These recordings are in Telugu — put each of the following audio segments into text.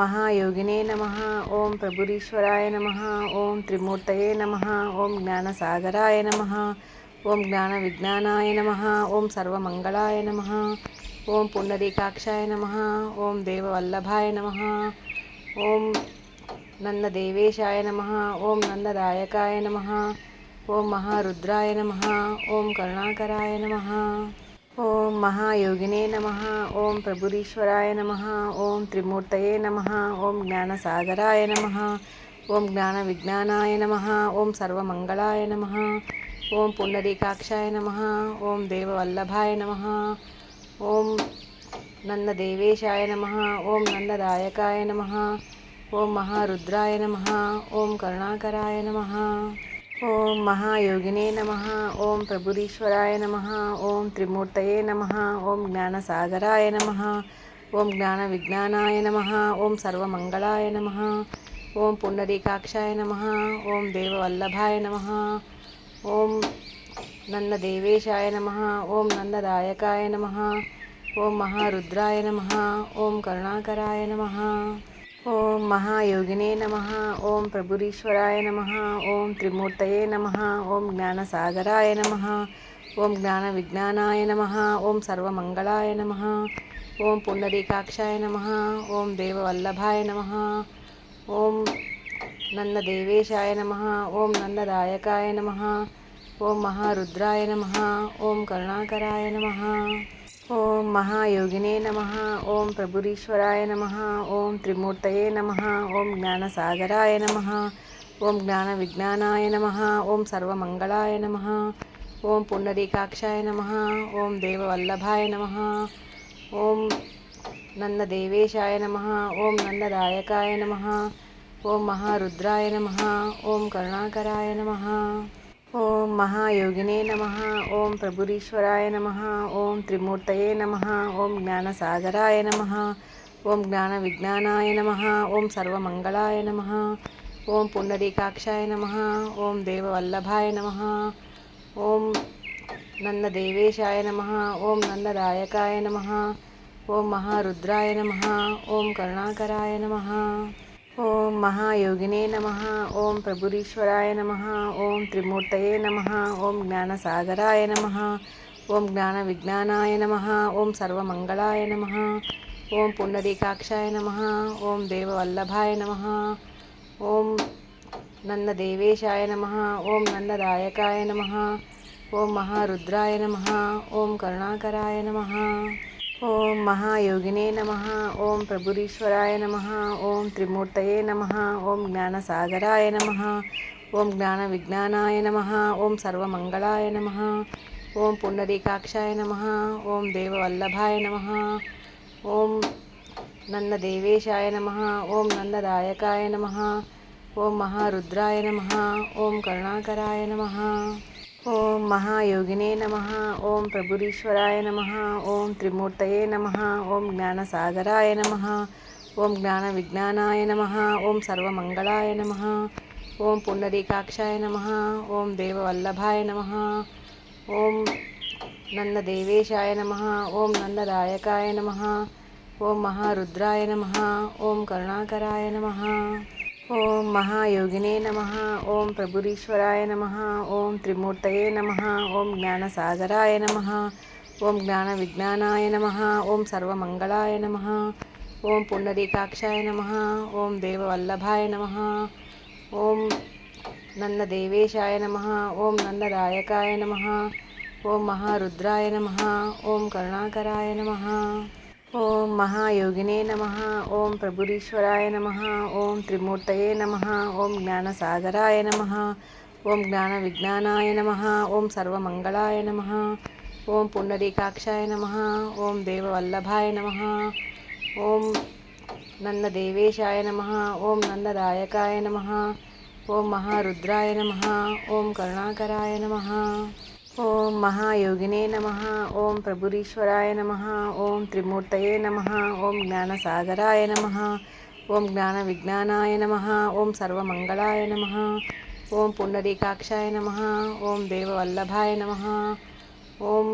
మహాయోగినే నమ ఓం ప్రభురీశ్వరాయ నమ ఓం త్రిమూర్తయే నమ ఓం జ్ఞానసాగరాయ నమ ఓం జ్ఞాన విజ్ఞానాయ నమ ఓం సర్వమంగళాయ నమ ఓం పుండరీకాక్షాయ నమ ఓం దేవవల్లభాయ నమ ఓం నందదేవేశాయ నమ ఓం నందదాయకాయ నమ ఓం మహారుద్రాయ నమ ఓం కరుణాకరాయ నమ ఓం మహాయోగినే నమ ఓం ప్రభురీశ్వరాయ నమ ఓం త్రిమూర్తయే నమ ఓం జ్ఞానసాగరాయ నమ ఓం జ్ఞాన విజ్ఞానాయ నమ ఓం సర్వమంగళాయ నమ ఓం పుండరీకాక్షాయ నమ ఓం దేవవల్లభాయ నమ ఓం నందదేవేశాయ నమ ఓం నందదాయకాయ నమ ఓం మహారుద్రాయ నమ ఓం కరుణాకరాయ నమ ఓం మహాయోగినే నమ ఓం ప్రభురీశ్వరాయ నమ ఓం త్రిమూర్తయే నమ ఓం జ్ఞానసాగరాయ నమ ఓం జ్ఞాన విజ్ఞానాయ నమ ఓం సర్వమంగళాయ నమ ఓం పుండరీకాక్షాయ నమ ఓం దేవవల్లభాయ నమ ఓం నందదేవేశాయ నమ ఓం నందదాయకాయ నమ ఓం మహారుద్రాయ నమ ఓం కరుణాకరాయ నమ మహాయోగినే నమ ఓం ప్రభురీశ్వరాయ నమ ఓం త్రిమూర్తయే నమ ఓం జ్ఞానసాగరాయ నమ ఓం జ్ఞాన విజ్ఞానాయ నమ ఓం సర్వమంగళాయ నమ ఓం పుండరీకాక్షాయ నమ ఓం దేవవల్లభాయ నమ ఓం నందదేవేశాయ నమ ఓం నందదాయకాయ నమ ఓం మహారుద్రాయ నమ ఓం కరుణాకరాయ నమ ఓం మహాయోగినే నమ ఓం ప్రభురీశ్వరాయ నమ ఓం త్రిమూర్తయే నమ ఓం జ్ఞానసాగరాయ నమ ఓం జ్ఞాన విజ్ఞానాయ నమ ఓం సర్వమంగళాయ నమ ఓం పుండరీకాక్షాయ నమ ఓం దేవవల్లభాయ నమ ఓం నందదేవేశాయ నమ ఓం నందదాయకాయ నమ ఓం మహారుద్రాయ నమ ఓం కరుణాకరాయ నమ ఓం మహాయోగినే నమ ఓం ప్రభురీశ్వరాయ నమ ఓం త్రిమూర్తయే నమ ఓం జ్ఞానసాగరాయ నమ ఓం జ్ఞాన విజ్ఞానాయ నమ ఓం సర్వమంగళాయ నమ ఓం పుండరీకాక్షాయ నమ ఓం దేవవల్లభాయ నమ ఓం నందదేవేశాయ నమ ఓం నందదాయకాయ నమ ఓం మహారుద్రాయ నమ ఓం కరుణాకరాయ నమ ఓం మహాయోగినే నమ ఓం ప్రభురీశ్వరాయ నమ ఓం త్రిమూర్తయే నమ ఓం జ్ఞానసాగరాయ నమ ఓం జ్ఞాన విజ్ఞానాయ నమ ఓం సర్వమంగళాయ నమ ఓం పుండరీకాక్షాయ నమ ఓం దేవవల్లభాయ నమ ఓం నందదేవేశాయ నమ ఓం నందదాయకాయ నమ ఓం మహారుద్రాయ నమ ఓం కరుణాకరాయ నమ ఓం మహాయోగినే నమ ఓం ప్రభురీశ్వరాయ నమ ఓం త్రిమూర్తయే నమ ఓం జ్ఞానసాగరాయ నమ ఓం జ్ఞాన విజ్ఞానాయ నమ ఓం సర్వమంగళాయ నమ ఓం పుండరీకాక్షాయ నమ ఓం దేవవల్లభాయ నమ ఓం నందదేవేశాయ నమ ఓం నందదాయకాయ నమ ఓం మహారుద్రాయ నమ ఓం కరుణాకరాయ నమ ఓం మహాయోగినే నమ ఓం ప్రభురీశ్వరాయ నమ ఓం త్రిమూర్తయే నమ ఓం జ్ఞానసాగరాయ నమ ఓం జ్ఞాన విజ్ఞానాయ నమ ఓం సర్వమంగళాయ నమ ఓం పుండరీకాక్షాయ నమ ఓం దేవవల్లభాయ నమ ఓం నందదేవేశాయ నమ ఓం నందదాయకాయ నమ ఓం మహారుద్రాయ నమ ఓం కరుణాకరాయ నమ ఓం మహాయోగినే నమ ఓం ప్రభురీశ్వరాయ నమ ఓం త్రిమూర్తయే నమ ఓం జ్ఞానసాగరాయ నమ ఓం జ్ఞాన విజ్ఞానాయ నమ ఓం సర్వమంగళాయ నమ ఓం పుండరీకాక్షాయ నమ ఓం దేవవల్లభాయ నమ ఓం నందదేవేశాయ నమ ఓం నందదాయకాయ నమ ఓం మహారుద్రాయ నమ ఓం కరుణాకరాయ నమ ఓం మహాయోగినే నమ ఓం ప్రభురీశ్వరాయ నమ ఓం త్రిమూర్తయే నమ ఓం జ్ఞానసాగరాయ నమ ఓం జ్ఞాన విజ్ఞానాయ నమ ఓం సర్వమంగళాయ నమ ఓం పుండరీకాక్షాయ నమ ఓం దేవవల్లభాయ నమ ఓం నందదేవేశాయ నమ ఓం నందదాయకాయ నమ ఓం మహారుద్రాయ నమ ఓం కరుణాకరాయ నమ ఓం మహాయోగినే నమ ఓం ప్రభురీశ్వరాయ నమ ఓం త్రిమూర్తయే నమ ఓం జ్ఞానసాగరాయ నమ ఓం జ్ఞాన విజ్ఞానాయ నమ ఓం సర్వమంగళాయ నమ ఓం పుండరీకాక్షాయ నమ ఓం దేవవల్లభాయ నమ ఓం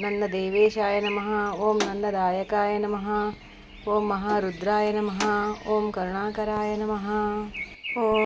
నందదేవేశాయ నమ ఓం నందదాయకాయ నమ ఓం మహారుద్రాయ నమ ఓం కరుణాకరాయ నమ ఓం